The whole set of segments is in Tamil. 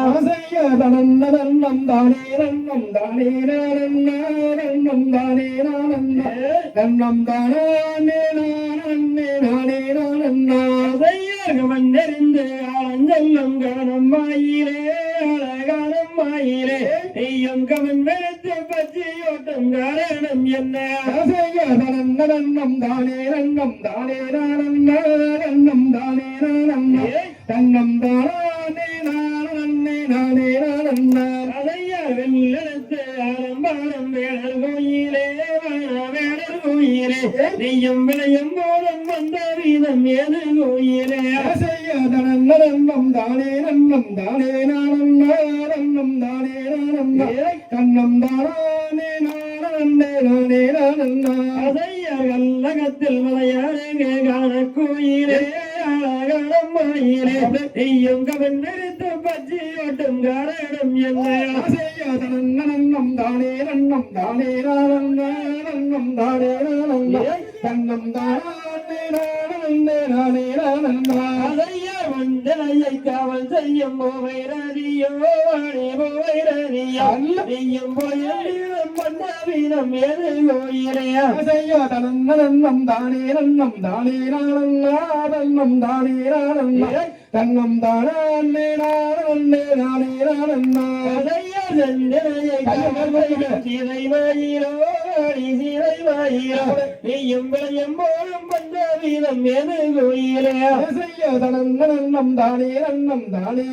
ஆசைய தனன்னதன்னம் தானே நன்னம் கவனம் மாயிலே மாயிலே ஐயம் கவன் வெளுத்து பச்சையோட்டம் காரணம் என்ன? ஆசைய தனன்னதன்னம் தானே நன்னம் தானே நானன்னா நன்னம் தானே நானன்னா தன்னம் தானே நானே நானே நானன்னா அதையா வெள்ளெடுத்து ஆரம்பாரம் வேடர் கோயிலே வேடர் கோயிலே. நெய்யும் விளையும் போதும் வந்த வீதம் ஏது கோயிலே? தனன்னதன்னம் தானே நன்னம் தானே நானன்னா கண்ணம் தானே நானே நானே நானன்னா அதையா கல்லகத்தில் காண கோயிலே அழகானம் மாயிலே நெய்யும் கவன் நிறுத்து பச்சையோட்டம் காரணம் என்ன தானே நன்னம் தானே நானன்னா நன்னம் தானே நானன்னா தன்னம் தானே நானே நானே நானன்னா வந்தனையை காவல் செய்யும் போவைரதியோ போவைரதியா நீயும் போயும் வந்த வீதம் ஏது கோயிலையா ஆசைய தனன்னதன்னம் தானே நன்னம் தானே நானன்னா நன்னம் தானே நானன்னா தன்னம் தானே நானே நானே நானன்னா காவல் செய்யும் சீதை வாணி சீதை வாயிலோ நீயும் விளையும் போலும் வந்த வீதம் ஏது கோயிலையா ஆசைய தனன்னதன்னம் தானே நன்னம் தானே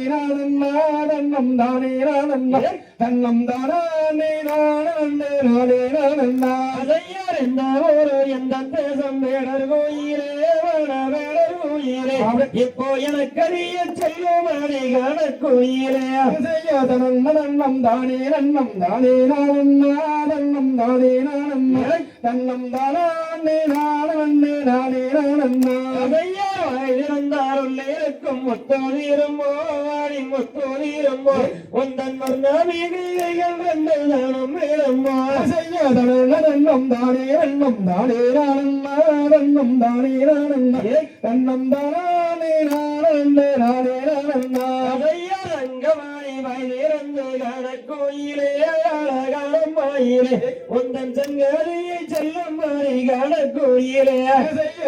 நன்னம் தானே நானன்னா தன்னம் தானே நானே நானே நானன்னா அதையார் எந்த ஊரு எந்த தேசம் வேடர் கோயிலே வேடர் கோயிலே. இப்போ எனக்கு அறிய செல்லும் அடிகான கோயிலே. ஆசைய தனன்னதன்னம் தானே நன்னம் தானே நானன்னா நன்னம் தானே நானன்னா தன்னம் தானே நானே நானே நானன்னா அதையார் வாயிலிருந்தாருள்ளே இருக்கும் முத்தோதீரும்போ வாடி முத்தோதீரும்போ உந்தன் வர்ணாமிகைகள் ரெண்டு தானம் வேடும்போ ஆசைய தனன்னதன்னம் தானே நன்னம் தானே நானன்னா நன்னம் தானே நானன்னா தன்னம் தானே நானே நானே நானன்னா அங்கவாணி வாயிலிருந்து காண கோயிலே அழகான மாயிலே உந்தன் சங்கரியை செல்லும் மாறி காண கோயிலே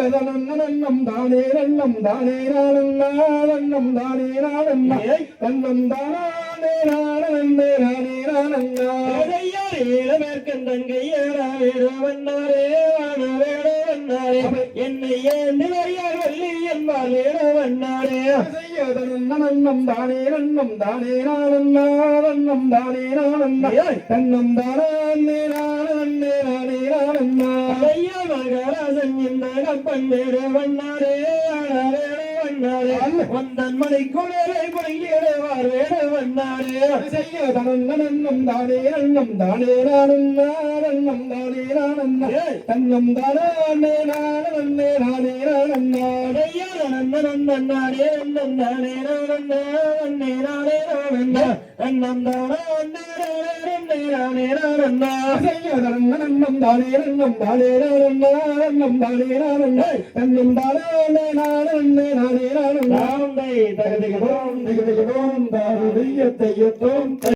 தனன்னதன்னம் தானே நன்னம் தானே நானன்னா நன்னம் தானே நானன்னா தன்னம் தானே நானே நானே நானன்னா அதையார் ஏழமேற்கன் தங்கையாரா வேடவண்ணாரே வான வேடவண்ணாரே என்னை ஏந்து வரியார் வள்ளி ஆசைய தனன்னதன்னம் தானே நன்னம் தானே நானன்னா நன்னம் தானே நானன்னா. தன்னம் தானே நானே நானே நானன்னா. அதையா மகராசன் இந்த கப்பன் வந்தன் மணி குளிரை பொங்கிடுவார் வேடவண்ணாரே ஆசைய தனன்னதன்னம் தானே நன்னம் தானே நானன்னா நன்னம் தானே நானன்னா தன்னம் தானே நானே நானே நானே நானே நானே நானே அண்ணம் தானே நானே நானே ஆசைய தானே நன்னம் தானே நானன்னா நன்னம் தானே நானன்னா தன்னம் தானே நானே நானே